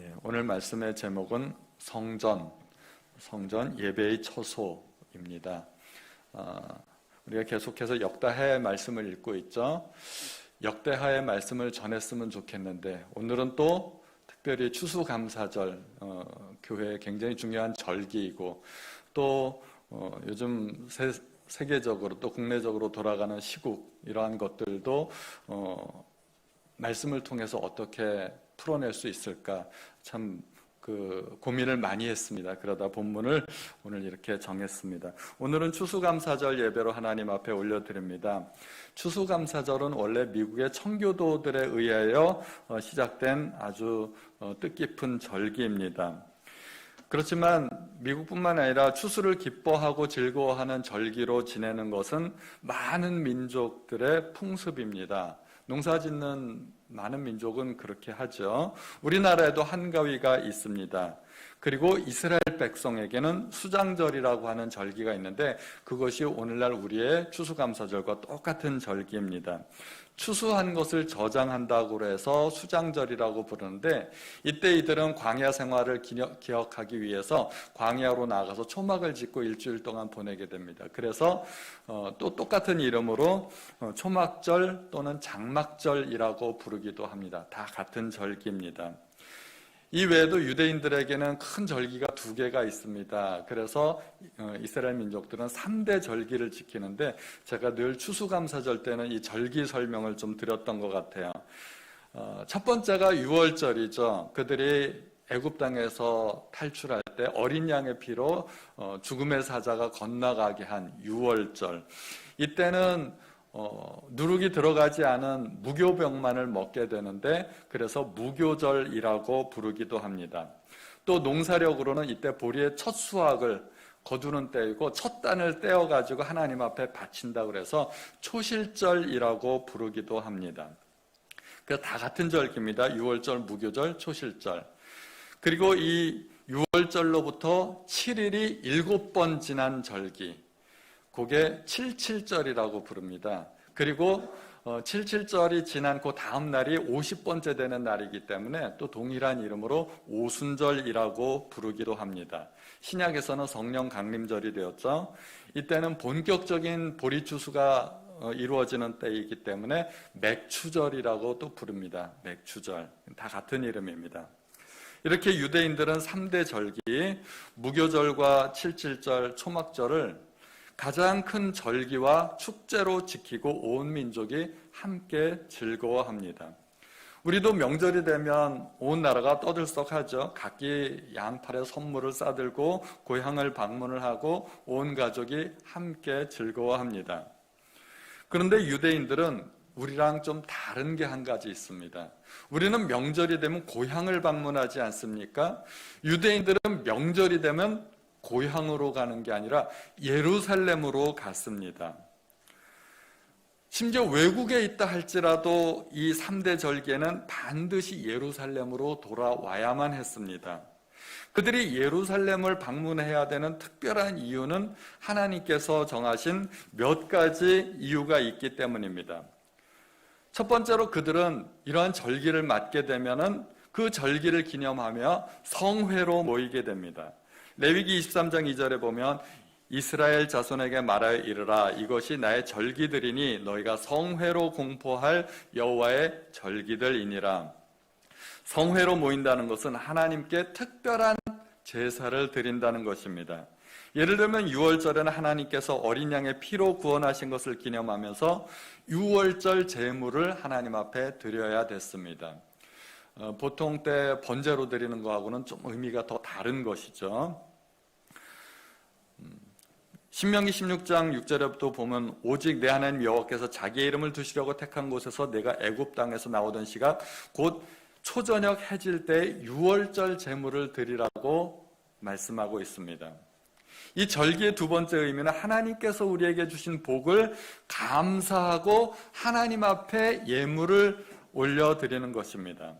예, 오늘 말씀의 제목은 성전, 성전 예배의 처소입니다. 아, 우리가 계속해서 역다해 말씀을 읽고 있죠. 역대하의 말씀을 전했으면 좋겠는데 오늘은 또 특별히 추수감사절 어, 교회의 굉장히 중요한 절기이고 또 어, 요즘 세, 세계적으로 또 국내적으로 돌아가는 시국 이러한 것들도 어, 말씀을 통해서 어떻게 풀어낼 수 있을까 참 그 고민을 많이 했습니다. 그러다 본문을 오늘 이렇게 정했습니다. 오늘은 추수감사절 예배로 하나님 앞에 올려드립니다. 추수감사절은 원래 미국의 청교도들에 의하여 어, 시작된 아주 어, 뜻깊은 절기입니다. 그렇지만 미국뿐만 아니라 추수를 기뻐하고 즐거워하는 절기로 지내는 것은 많은 민족들의 풍습입니다. 농사 짓는 많은 민족은 그렇게 하죠. 우리나라에도 한가위가 있습니다. 그리고 이스라엘 백성에게는 수장절이라고 하는 절기가 있는데 그것이 오늘날 우리의 추수감사절과 똑같은 절기입니다. 추수한 것을 저장한다고 해서 수장절이라고 부르는데 이때 이들은 광야 생활을 기억하기 위해서 광야로 나가서 초막을 짓고 일주일 동안 보내게 됩니다. 그래서 어, 또 똑같은 이름으로 어, 초막절 또는 장막절이라고 부르기도 합니다. 다 같은 절기입니다. 이 외에도 유대인들에게는 큰 절기가 두 개가 있습니다. 그래서 어, 이스라엘 민족들은 3대 절기를 지키는데 제가 늘 추수감사절 때는 이 절기 설명을 좀 드렸던 것 같아요. 어, 첫 번째가 6월절이죠. 그들이 애굽 땅에서 탈출할 때 어린 양의 피로 어, 죽음의 사자가 건너가게 한 6월절. 이때는 어, 누룩이 들어가지 않은 무교병만을 먹게 되는데 그래서 무교절이라고 부르기도 합니다. 또 농사력으로는 이때 보리의 첫 수확을 거두는 때이고 첫 단을 떼어 가지고 하나님 앞에 바친다 그래서 초실절이라고 부르기도 합니다. 그다 같은 절기입니다. 6월절, 무교절, 초실절. 그리고 이 6월절로부터 7일이 7번 지난 절기. 그게 77절이라고 부릅니다. 그리고 77절이 어, 지난 그 다음 날이 50번째 되는 날이기 때문에 또 동일한 이름으로 오순절이라고 부르기도 합니다. 신약에서는 성령 강림절이 되었죠. 이때는 본격적인 보리추수가 어, 이루어지는 때이기 때문에 맥추절이라고 또 부릅니다. 맥추절. 다 같은 이름입니다. 이렇게 유대인들은 3대 절기, 무교절과 칠칠절, 초막절을 가장 큰 절기와 축제로 지키고 온 민족이 함께 즐거워합니다. 우리도 명절이 되면 온 나라가 떠들썩하죠. 각기 양팔에 선물을 싸들고 고향을 방문을 하고 온 가족이 함께 즐거워합니다. 그런데 유대인들은 우리랑 좀 다른 게 한 가지 있습니다. 우리는 명절이 되면 고향을 방문하지 않습니까? 유대인들은 명절이 되면 고향으로 가는 게 아니라 예루살렘으로 갔습니다. 심지어 외국에 있다 할지라도 이 3대 절기에는 반드시 예루살렘으로 돌아와야만 했습니다. 그들이 예루살렘을 방문해야 되는 특별한 이유는 하나님께서 정하신 몇 가지 이유가 있기 때문입니다. 첫 번째로 그들은 이러한 절기를 맞게 되면은 그 절기를 기념하며 성회로 모이게 됩니다. 레위기 23장 2절에 보면 이스라엘 자손에게 말하여 이르라 이것이 나의 절기들이니 너희가 성회로 공포할 여호와의 절기들이니라. 성회로 모인다는 것은 하나님께 특별한 제사를 드린다는 것입니다. 예를 들면 6월절에는 하나님께서 어린 양의 피로 구원하신 것을 기념하면서 6월절 제물을 하나님 앞에 드려야 됐습니다. 어, 보통 때 번제로 드리는 거하고는 좀 의미가 더 다른 것이죠. 신명기 16장 6절에부터 보면 오직 내 하나님 여호와께서 자기의 이름을 두시려고 택한 곳에서 내가 애굽 땅에서 나오던 시각 곧 초저녁 해질 때 6월절 제물을 드리라고 말씀하고 있습니다. 이 절기의 두 번째 의미는 하나님께서 우리에게 주신 복을 감사하고 하나님 앞에 예물을 올려드리는 것입니다.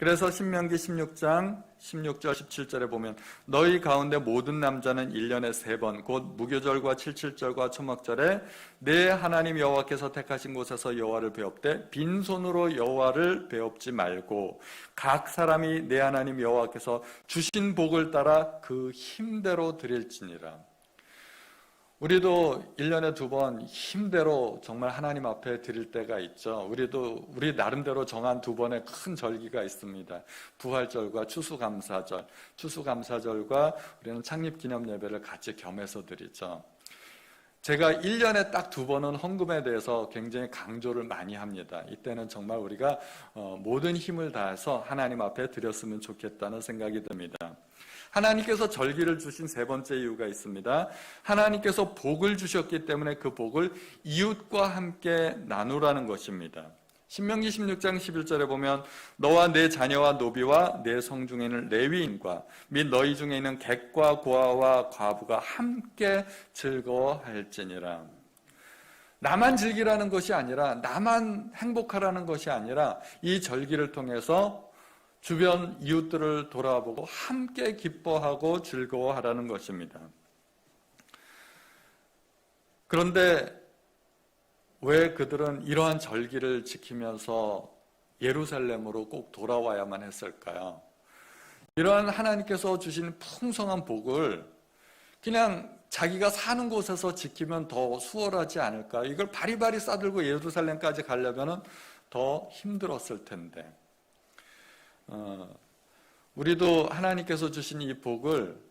그래서 신명기 16장 16절 17절에 보면 너희 가운데 모든 남자는 1년에 세 번 곧 무교절과 칠칠절과 초막절에 내 하나님 여호와께서 택하신 곳에서 여호와를 배웁되 빈손으로 여호와를 배웁지 말고 각 사람이 내 하나님 여호와께서 주신 복을 따라 그 힘대로 드릴지니라. 우리도 1년에 두 번 힘대로 정말 하나님 앞에 드릴 때가 있죠. 우리도 우리 나름대로 정한 두 번의 큰 절기가 있습니다. 부활절과 추수감사절. 추수감사절과 우리는 창립기념 예배를 같이 겸해서 드리죠. 제가 1년에 딱 두 번은 헌금에 대해서 굉장히 강조를 많이 합니다. 이때는 정말 우리가 어, 모든 힘을 다해서 하나님 앞에 드렸으면 좋겠다는 생각이 듭니다. 하나님께서 절기를 주신 세 번째 이유가 있습니다. 하나님께서 복을 주셨기 때문에 그 복을 이웃과 함께 나누라는 것입니다. 신명기 16장 11절에 보면 너와 내 자녀와 노비와 내 성중에 있는 레위인과 및 너희 중에 있는 객과 고아와 과부가 함께 즐거워할지니라. 나만 즐기라는 것이 아니라 나만 행복하라는 것이 아니라 이 절기를 통해서 주변 이웃들을 돌아보고 함께 기뻐하고 즐거워하라는 것입니다. 그런데 왜 그들은 이러한 절기를 지키면서 예루살렘으로 꼭 돌아와야만 했을까요? 이러한 하나님께서 주신 풍성한 복을 그냥 자기가 사는 곳에서 지키면 더 수월하지 않을까? 이걸 바리바리 싸들고 예루살렘까지 가려면 더 힘들었을 텐데. 어, 우리도 하나님께서 주신 이 복을 어,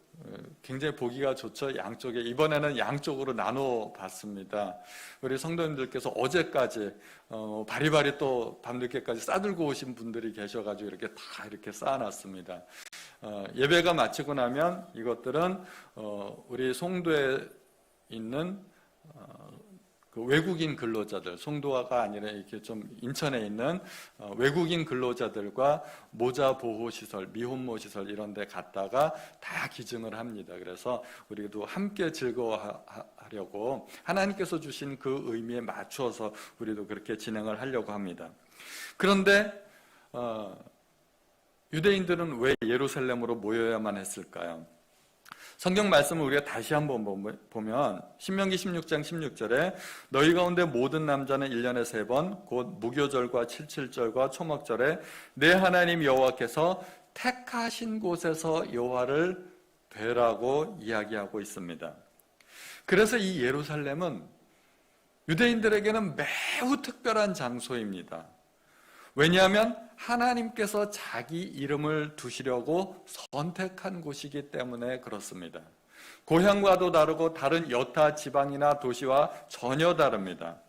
굉장히 보기가 좋죠. 양쪽에 이번에는 양쪽으로 나눠 봤습니다. 우리 성도님들께서 어제까지 어, 바리바리 또 밤늦게까지 싸들고 오신 분들이 계셔가지고 이렇게 다 이렇게 쌓아놨습니다. 어, 예배가 마치고 나면 이것들은 어, 우리 송도에 있는 어, 그 외국인 근로자들, 송도가 아니라 이렇게 좀 인천에 있는 어, 외국인 근로자들과 모자 보호 시설, 미혼모 시설 이런 데 갔다가 다 기증을 합니다. 그래서 우리도 함께 즐거워하려고 하나님께서 주신 그 의미에 맞춰서 우리도 그렇게 진행을 하려고 합니다. 그런데 어, 유대인들은 왜 예루살렘으로 모여야만 했을까요? 성경 말씀을 우리가 다시 한번 보면 신명기 16장 16절에 너희 가운데 모든 남자는 1년에 세 번 곧 무교절과 칠칠절과 초막절에 내 하나님 여호와께서 택하신 곳에서 여호와를 뵈라고 이야기하고 있습니다. 그래서 이 예루살렘은 유대인들에게는 매우 특별한 장소입니다. 왜냐하면 하나님께서 자기 이름을 두시려고 선택한 곳이기 때문에 그렇습니다. 고향과도 다르고 다른 여타 지방이나 도시와 전혀 다릅니다.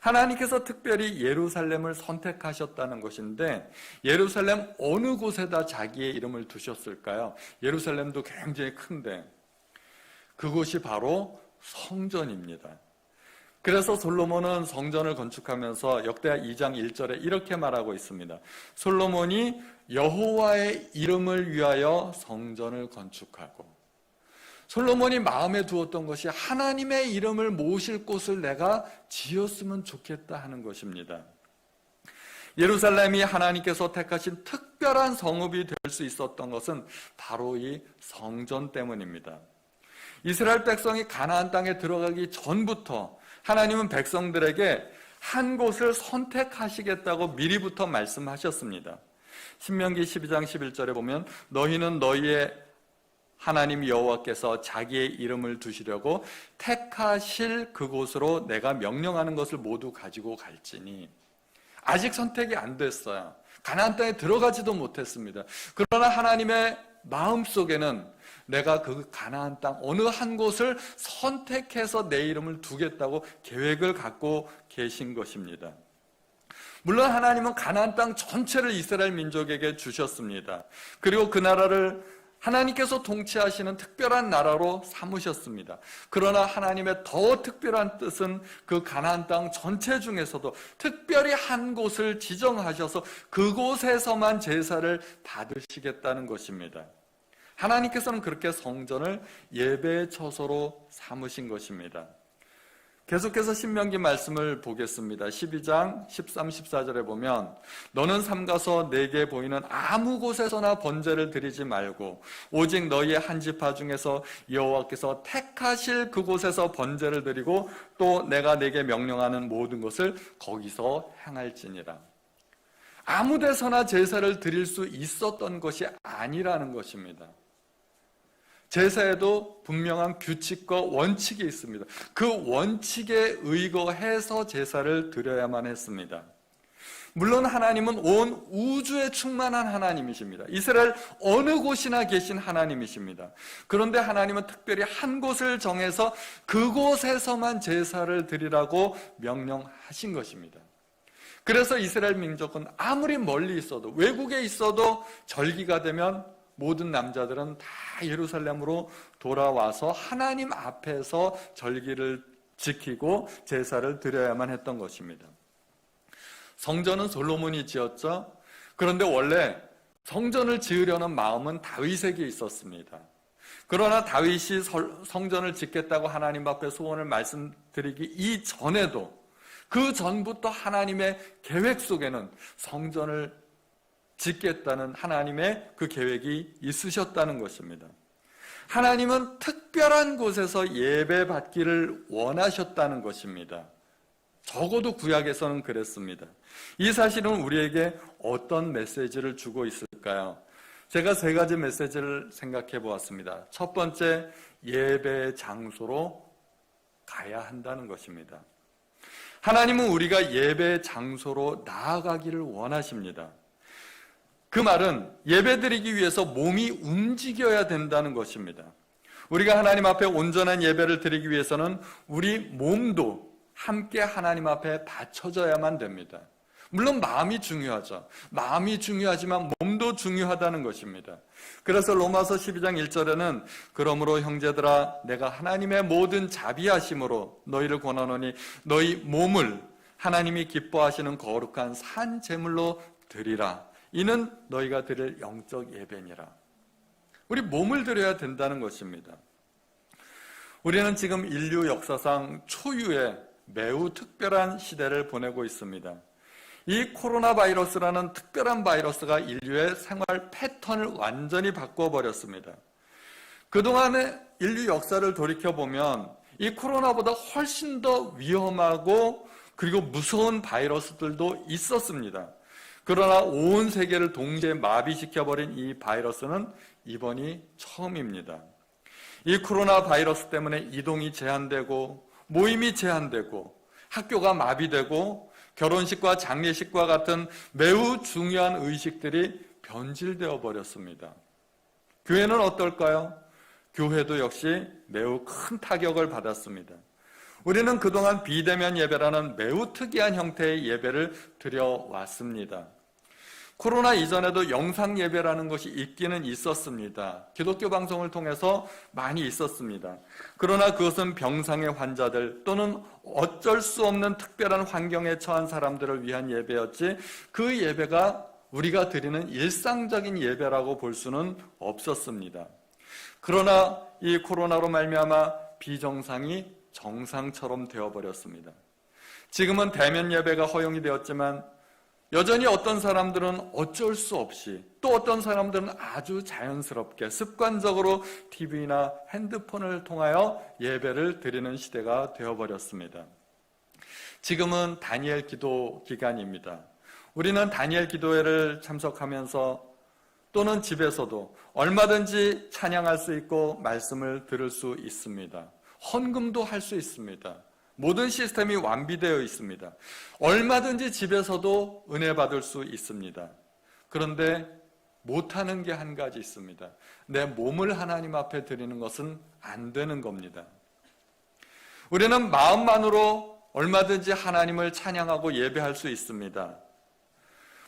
하나님께서 특별히 예루살렘을 선택하셨다는 것인데 예루살렘 어느 곳에다 자기의 이름을 두셨을까요? 예루살렘도 굉장히 큰데 그곳이 바로 성전입니다. 그래서 솔로몬은 성전을 건축하면서 역대하 2장 1절에 이렇게 말하고 있습니다. 솔로몬이 여호와의 이름을 위하여 성전을 건축하고 솔로몬이 마음에 두었던 것이 하나님의 이름을 모실 곳을 내가 지었으면 좋겠다 하는 것입니다. 예루살렘이 하나님께서 택하신 특별한 성읍이 될 수 있었던 것은 바로 이 성전 때문입니다. 이스라엘 백성이 가나안 땅에 들어가기 전부터 하나님은 백성들에게 한 곳을 선택하시겠다고 미리부터 말씀하셨습니다. 신명기 12장 11절에 보면 너희는 너희의 하나님 여호와께서 자기의 이름을 두시려고 택하실 그곳으로 내가 명령하는 것을 모두 가지고 갈지니 아직 선택이 안 됐어요. 가나안 땅에 들어가지도 못했습니다. 그러나 하나님의 마음 속에는 내가 그 가나안 땅 어느 한 곳을 선택해서 내 이름을 두겠다고 계획을 갖고 계신 것입니다. 물론 하나님은 가나안 땅 전체를 이스라엘 민족에게 주셨습니다. 그리고 그 나라를 하나님께서 통치하시는 특별한 나라로 삼으셨습니다. 그러나 하나님의 더 특별한 뜻은 그 가나안 땅 전체 중에서도 특별히 한 곳을 지정하셔서 그곳에서만 제사를 받으시겠다는 것입니다. 하나님께서는 그렇게 성전을 예배의 처소로 삼으신 것입니다. 계속해서 신명기 말씀을 보겠습니다. 12장 13, 14절에 보면 너는 삼가서 내게 보이는 아무 곳에서나 번제를 드리지 말고 오직 너희의 한 지파 중에서 여호와께서 택하실 그곳에서 번제를 드리고 또 내가 내게 명령하는 모든 것을 거기서 행할지니라. 아무 데서나 제사를 드릴 수 있었던 것이 아니라는 것입니다. 제사에도 분명한 규칙과 원칙이 있습니다. 그 원칙에 의거해서 제사를 드려야만 했습니다. 물론 하나님은 온 우주에 충만한 하나님이십니다. 이스라엘 어느 곳이나 계신 하나님이십니다. 그런데 하나님은 특별히 한 곳을 정해서 그곳에서만 제사를 드리라고 명령하신 것입니다. 그래서 이스라엘 민족은 아무리 멀리 있어도 외국에 있어도 절기가 되면 모든 남자들은 다 예루살렘으로 돌아와서 하나님 앞에서 절기를 지키고 제사를 드려야만 했던 것입니다. 성전은 솔로몬이 지었죠. 그런데 원래 성전을 지으려는 마음은 다윗에게 있었습니다. 그러나 다윗이 성전을 짓겠다고 하나님 앞에 소원을 말씀드리기 이전에도 그 전부터 하나님의 계획 속에는 성전을 짓겠다는 하나님의 그 계획이 있으셨다는 것입니다. 하나님은 특별한 곳에서 예배 받기를 원하셨다는 것입니다. 적어도 구약에서는 그랬습니다. 이 사실은 우리에게 어떤 메시지를 주고 있을까요? 제가 세 가지 메시지를 생각해 보았습니다. 첫 번째, 예배 장소로 가야 한다는 것입니다. 하나님은 우리가 예배 장소로 나아가기를 원하십니다. 그 말은 예배드리기 위해서 몸이 움직여야 된다는 것입니다. 우리가 하나님 앞에 온전한 예배를 드리기 위해서는 우리 몸도 함께 하나님 앞에 받쳐져야만 됩니다. 물론 마음이 중요하죠. 마음이 중요하지만 몸도 중요하다는 것입니다. 그래서 로마서 12장 1절에는 그러므로 형제들아 내가 하나님의 모든 자비하심으로 너희를 권하노니 너희 몸을 하나님이 기뻐하시는 거룩한 산 제물로 드리라. 이는 너희가 드릴 영적 예배니라. 우리 몸을 드려야 된다는 것입니다. 우리는 지금 인류 역사상 초유의 매우 특별한 시대를 보내고 있습니다. 이 코로나 바이러스라는 특별한 바이러스가 인류의 생활 패턴을 완전히 바꿔버렸습니다. 그동안의 인류 역사를 돌이켜보면 이 코로나보다 훨씬 더 위험하고 그리고 무서운 바이러스들도 있었습니다. 그러나 온 세계를 동시에 마비시켜버린 이 바이러스는 이번이 처음입니다. 이 코로나 바이러스 때문에 이동이 제한되고 모임이 제한되고 학교가 마비되고 결혼식과 장례식과 같은 매우 중요한 의식들이 변질되어 버렸습니다. 교회는 어떨까요? 교회도 역시 매우 큰 타격을 받았습니다. 우리는 그동안 비대면 예배라는 매우 특이한 형태의 예배를 드려왔습니다. 코로나 이전에도 영상 예배라는 것이 있기는 있었습니다. 기독교 방송을 통해서 많이 있었습니다. 그러나 그것은 병상의 환자들 또는 어쩔 수 없는 특별한 환경에 처한 사람들을 위한 예배였지 그 예배가 우리가 드리는 일상적인 예배라고 볼 수는 없었습니다. 그러나 이 코로나로 말미암아 비정상이 정상처럼 되어버렸습니다. 지금은 대면 예배가 허용이 되었지만 여전히 어떤 사람들은 어쩔 수 없이 또 어떤 사람들은 아주 자연스럽게 습관적으로 TV나 핸드폰을 통하여 예배를 드리는 시대가 되어버렸습니다. 지금은 다니엘 기도 기간입니다. 우리는 다니엘 기도회를 참석하면서 또는 집에서도 얼마든지 찬양할 수 있고 말씀을 들을 수 있습니다. 헌금도 할 수 있습니다. 모든 시스템이 완비되어 있습니다. 얼마든지 집에서도 은혜 받을 수 있습니다. 그런데 못하는 게 한 가지 있습니다. 내 몸을 하나님 앞에 드리는 것은 안 되는 겁니다. 우리는 마음만으로 얼마든지 하나님을 찬양하고 예배할 수 있습니다.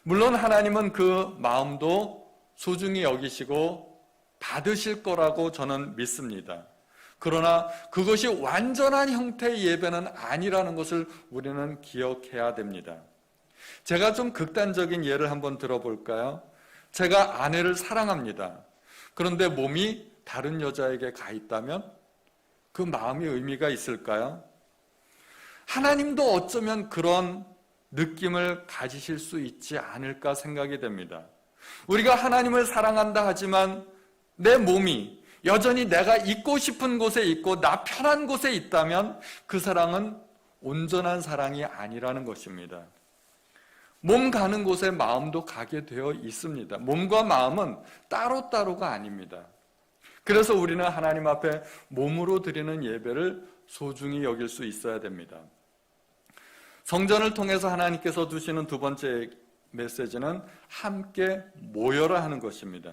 물론 하나님은 그 마음도 소중히 여기시고 받으실 거라고 저는 믿습니다. 그러나 그것이 완전한 형태의 예배는 아니라는 것을 우리는 기억해야 됩니다. 제가 좀 극단적인 예를 한번 들어볼까요? 제가 아내를 사랑합니다. 그런데 몸이 다른 여자에게 가 있다면 그 마음의 의미가 있을까요? 하나님도 어쩌면 그런 느낌을 가지실 수 있지 않을까 생각이 됩니다. 우리가 하나님을 사랑한다 하지만 내 몸이 여전히 내가 있고 싶은 곳에 있고 나 편한 곳에 있다면 그 사랑은 온전한 사랑이 아니라는 것입니다. 몸 가는 곳에 마음도 가게 되어 있습니다. 몸과 마음은 따로따로가 아닙니다. 그래서 우리는 하나님 앞에 몸으로 드리는 예배를 소중히 여길 수 있어야 됩니다. 성전을 통해서 하나님께서 주시는 두 번째 메시지는 함께 모여라 하는 것입니다.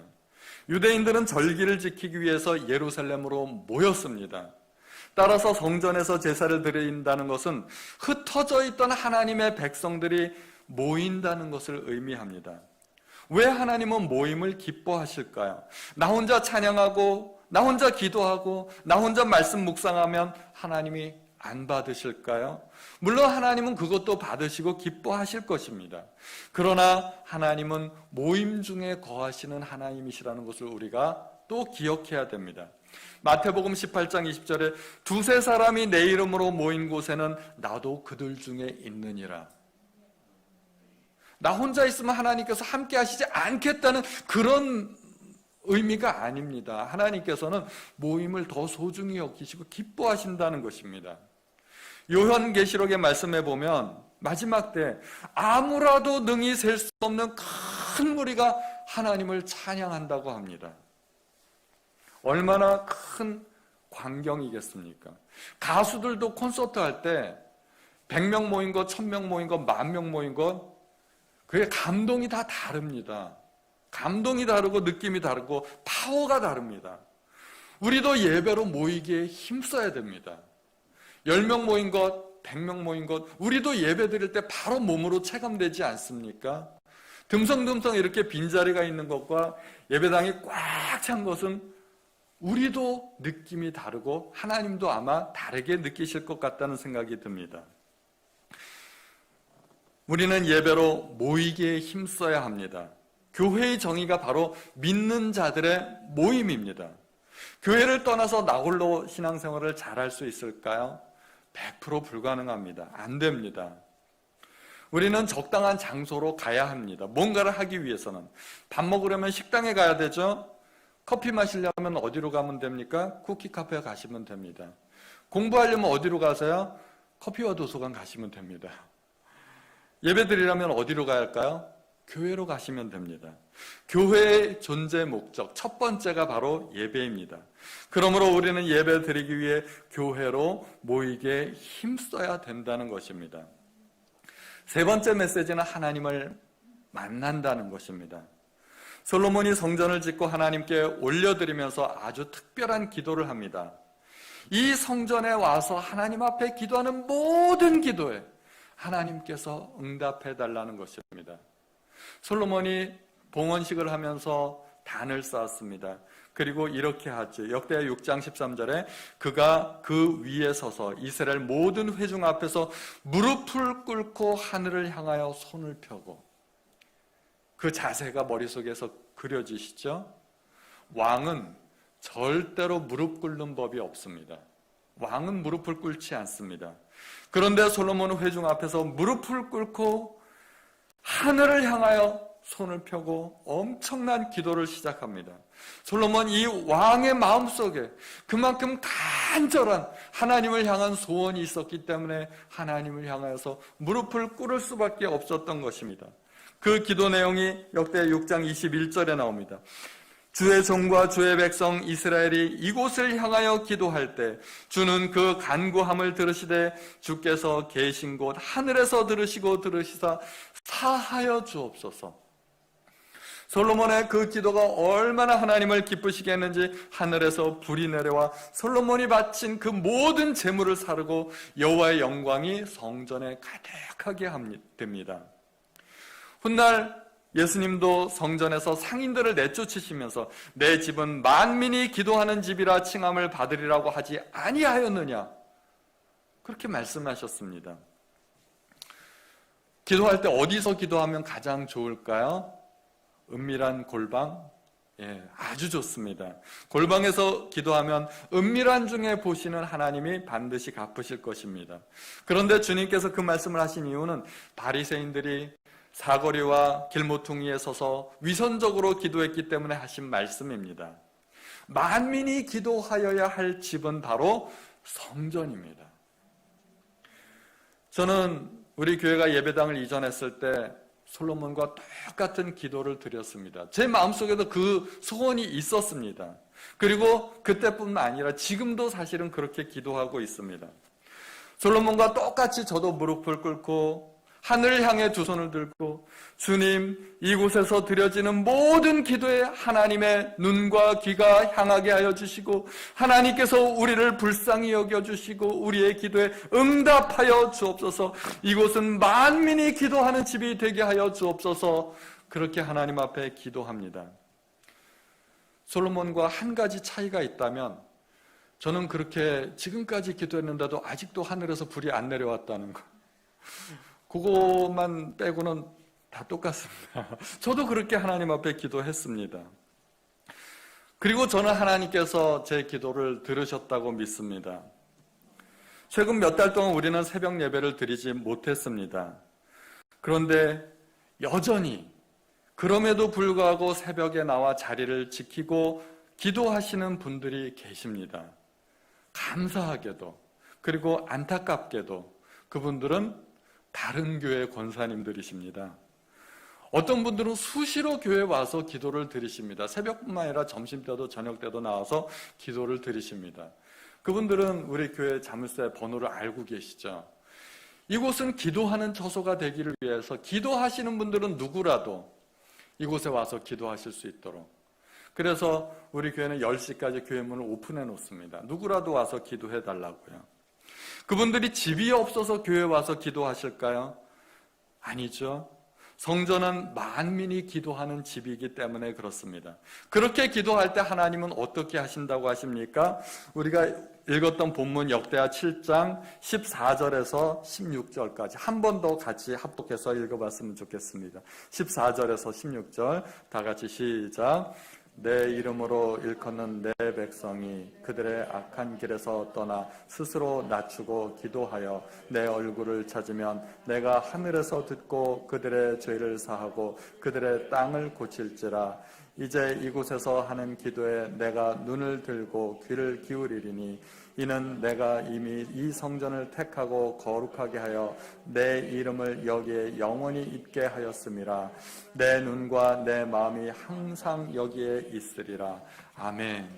유대인들은 절기를 지키기 위해서 예루살렘으로 모였습니다. 따라서 성전에서 제사를 드린다는 것은 흩어져 있던 하나님의 백성들이 모인다는 것을 의미합니다. 왜 하나님은 모임을 기뻐하실까요? 나 혼자 찬양하고, 나 혼자 기도하고, 나 혼자 말씀 묵상하면 하나님이 안 받으실까요? 물론 하나님은 그것도 받으시고 기뻐하실 것입니다. 그러나 하나님은 모임 중에 거하시는 하나님이시라는 것을 우리가 또 기억해야 됩니다. 마태복음 18장 20절에 두세 사람이 내 이름으로 모인 곳에는 나도 그들 중에 있느니라. 나 혼자 있으면 하나님께서 함께 하시지 않겠다는 그런 의미가 아닙니다. 하나님께서는 모임을 더 소중히 여기시고 기뻐하신다는 것입니다. 요한계시록의 말씀에 보면 마지막 때 아무라도 능히 셀 수 없는 큰 무리가 하나님을 찬양한다고 합니다. 얼마나 큰 광경이겠습니까? 가수들도 콘서트 할 때 100명 모인 것, 1000명 모인 것, 만명 모인 것, 그게 감동이 다 다릅니다. 감동이 다르고 느낌이 다르고 파워가 다릅니다. 우리도 예배로 모이기에 힘써야 됩니다. 10명 모인 것, 100명 모인 것, 우리도 예배 드릴 때 바로 몸으로 체감되지 않습니까? 듬성듬성 이렇게 빈자리가 있는 것과 예배당이 꽉 찬 것은 우리도 느낌이 다르고 하나님도 아마 다르게 느끼실 것 같다는 생각이 듭니다. 우리는 예배로 모이기에 힘써야 합니다. 교회의 정의가 바로 믿는 자들의 모임입니다. 교회를 떠나서 나홀로 신앙생활을 잘할 수 있을까요? 100% 불가능합니다. 안 됩니다. 우리는 적당한 장소로 가야 합니다. 뭔가를 하기 위해서는. 밥 먹으려면 식당에 가야 되죠? 커피 마시려면 어디로 가면 됩니까? 쿠키 카페 가시면 됩니다. 공부하려면 어디로 가세요? 커피와 도서관 가시면 됩니다. 예배 드리려면 어디로 가야 할까요? 교회로 가시면 됩니다. 교회의 존재 목적, 첫 번째가 바로 예배입니다. 그러므로 우리는 예배 드리기 위해 교회로 모이게 힘써야 된다는 것입니다. 세 번째 메시지는 하나님을 만난다는 것입니다. 솔로몬이 성전을 짓고 하나님께 올려드리면서 아주 특별한 기도를 합니다. 이 성전에 와서 하나님 앞에 기도하는 모든 기도에 하나님께서 응답해 달라는 것입니다. 솔로몬이 봉헌식을 하면서 단을 쌓았습니다. 그리고 이렇게 하죠. 역대하 6장 13절에 그가 그 위에 서서 이스라엘 모든 회중 앞에서 무릎을 꿇고 하늘을 향하여 손을 펴고 그 자세가 머릿속에서 그려지시죠? 왕은 절대로 무릎 꿇는 법이 없습니다. 왕은 무릎을 꿇지 않습니다. 그런데 솔로몬은 회중 앞에서 무릎을 꿇고 하늘을 향하여 손을 펴고 엄청난 기도를 시작합니다. 솔로몬 이 왕의 마음속에 그만큼 간절한 하나님을 향한 소원이 있었기 때문에 하나님을 향하여서 무릎을 꿇을 수밖에 없었던 것입니다. 그 기도 내용이 역대 6장 21절에 나옵니다. 주의 종과 주의 백성 이스라엘이 이곳을 향하여 기도할 때 주는 그 간구함을 들으시되 주께서 계신 곳 하늘에서 들으시고 들으시사 사하여 주옵소서. 솔로몬의 그 기도가 얼마나 하나님을 기쁘시게 했는지 하늘에서 불이 내려와 솔로몬이 바친 그 모든 재물을 사르고 여호와의 영광이 성전에 가득하게 됩니다. 훗날 예수님도 성전에서 상인들을 내쫓으시면서 내 집은 만민이 기도하는 집이라 칭함을 받으리라고 하지 아니하였느냐 그렇게 말씀하셨습니다. 기도할 때 어디서 기도하면 가장 좋을까요? 은밀한 골방, 예, 아주 좋습니다. 골방에서 기도하면 은밀한 중에 보시는 하나님이 반드시 갚으실 것입니다. 그런데 주님께서 그 말씀을 하신 이유는 바리새인들이 사거리와 길모퉁이에 서서 위선적으로 기도했기 때문에 하신 말씀입니다. 만민이 기도하여야 할 집은 바로 성전입니다. 저는 우리 교회가 예배당을 이전했을 때 솔로몬과 똑같은 기도를 드렸습니다. 제 마음속에도 그 소원이 있었습니다. 그리고 그때뿐만 아니라 지금도 사실은 그렇게 기도하고 있습니다. 솔로몬과 똑같이 저도 무릎을 꿇고 하늘을 향해 두 손을 들고 주님 이곳에서 드려지는 모든 기도에 하나님의 눈과 귀가 향하게 하여 주시고 하나님께서 우리를 불쌍히 여겨 주시고 우리의 기도에 응답하여 주옵소서 이곳은 만민이 기도하는 집이 되게 하여 주옵소서 그렇게 하나님 앞에 기도합니다. 솔로몬과 한 가지 차이가 있다면 저는 그렇게 지금까지 기도했는데도 아직도 하늘에서 불이 안 내려왔다는 거. 그것만 빼고는 다 똑같습니다. 저도 그렇게 하나님 앞에 기도했습니다. 그리고 저는 하나님께서 제 기도를 들으셨다고 믿습니다. 최근 몇 달 동안 우리는 새벽 예배를 드리지 못했습니다. 그런데 여전히 그럼에도 불구하고 새벽에 나와 자리를 지키고 기도하시는 분들이 계십니다. 감사하게도 그리고 안타깝게도 그분들은 다른 교회 권사님들이십니다. 어떤 분들은 수시로 교회 와서 기도를 드리십니다. 새벽뿐만 아니라 점심 때도 저녁 때도 나와서 기도를 드리십니다. 그분들은 우리 교회 자물쇠 번호를 알고 계시죠. 이곳은 기도하는 처소가 되기를 위해서 기도하시는 분들은 누구라도 이곳에 와서 기도하실 수 있도록 그래서 우리 교회는 10시까지 교회 문을 오픈해 놓습니다. 누구라도 와서 기도해 달라고요. 그분들이 집이 없어서 교회 와서 기도하실까요? 아니죠. 성전은 만민이 기도하는 집이기 때문에 그렇습니다. 그렇게 기도할 때 하나님은 어떻게 하신다고 하십니까? 우리가 읽었던 본문 역대하 7장 14절에서 16절까지 한 번 더 같이 합독해서 읽어봤으면 좋겠습니다. 14절에서 16절 다 같이 시작. 내 이름으로 일컫는 내 백성이 그들의 악한 길에서 떠나 스스로 낮추고 기도하여 내 얼굴을 찾으면 내가 하늘에서 듣고 그들의 죄를 사하고 그들의 땅을 고칠지라. 이제 이곳에서 하는 기도에 내가 눈을 들고 귀를 기울이리니 이는 내가 이미 이 성전을 택하고 거룩하게 하여 내 이름을 여기에 영원히 있게 하였음이라 내 눈과 내 마음이 항상 여기에 있으리라 아멘.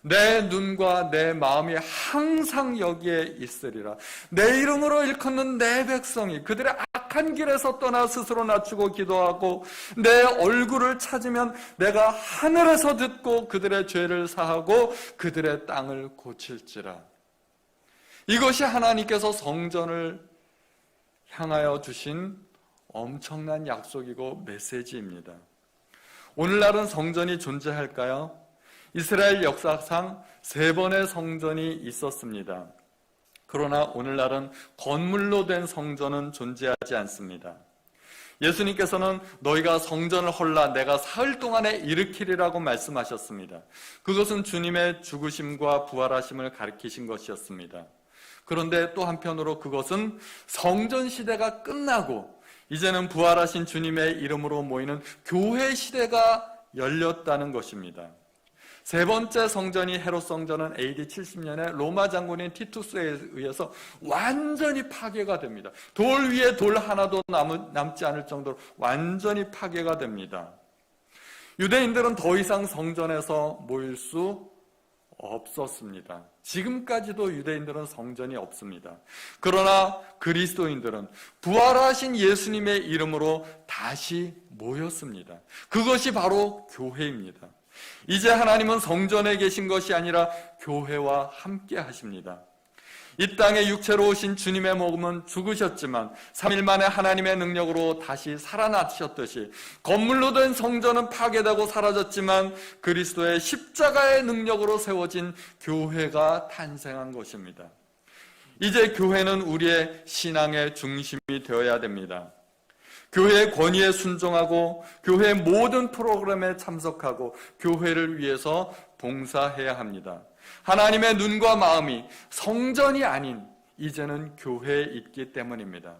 내 눈과 내 마음이 항상 여기에 있으리라. 내 이름으로 일컫는 내 백성이 그들의 악한 길에서 떠나 스스로 낮추고 기도하고 내 얼굴을 찾으면 내가 하늘에서 듣고 그들의 죄를 사하고 그들의 땅을 고칠지라. 이것이 하나님께서 성전을 향하여 주신 엄청난 약속이고 메시지입니다. 오늘날은 성전이 존재할까요? 이스라엘 역사상 세 번의 성전이 있었습니다. 그러나 오늘날은 건물로 된 성전은 존재하지 않습니다. 예수님께서는 너희가 성전을 헐라 내가 사흘 동안에 일으키리라고 말씀하셨습니다. 그것은 주님의 죽으심과 부활하심을 가리키신 것이었습니다. 그런데 또 한편으로 그것은 성전 시대가 끝나고 이제는 부활하신 주님의 이름으로 모이는 교회 시대가 열렸다는 것입니다. 세 번째 성전이 헤롯 성전은 AD 70년에 로마 장군인 티투스에 의해서 완전히 파괴가 됩니다. 돌 위에 돌 하나도 남, 남지 않을 정도로 완전히 파괴가 됩니다. 유대인들은 더 이상 성전에서 모일 수 없었습니다. 지금까지도 유대인들은 성전이 없습니다. 그러나 그리스도인들은 부활하신 예수님의 이름으로 다시 모였습니다. 그것이 바로 교회입니다. 이제 하나님은 성전에 계신 것이 아니라 교회와 함께 하십니다. 이 땅에 육체로 오신 주님의 몸은 죽으셨지만 3일 만에 하나님의 능력으로 다시 살아나셨듯이 건물로 된 성전은 파괴되고 사라졌지만 그리스도의 십자가의 능력으로 세워진 교회가 탄생한 것입니다. 이제 교회는 우리의 신앙의 중심이 되어야 됩니다. 교회의 권위에 순종하고 교회의 모든 프로그램에 참석하고 교회를 위해서 봉사해야 합니다. 하나님의 눈과 마음이 성전이 아닌 이제는 교회에 있기 때문입니다.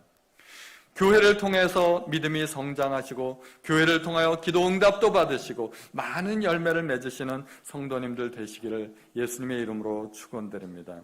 교회를 통해서 믿음이 성장하시고 교회를 통하여 기도 응답도 받으시고 많은 열매를 맺으시는 성도님들 되시기를 예수님의 이름으로 축원드립니다.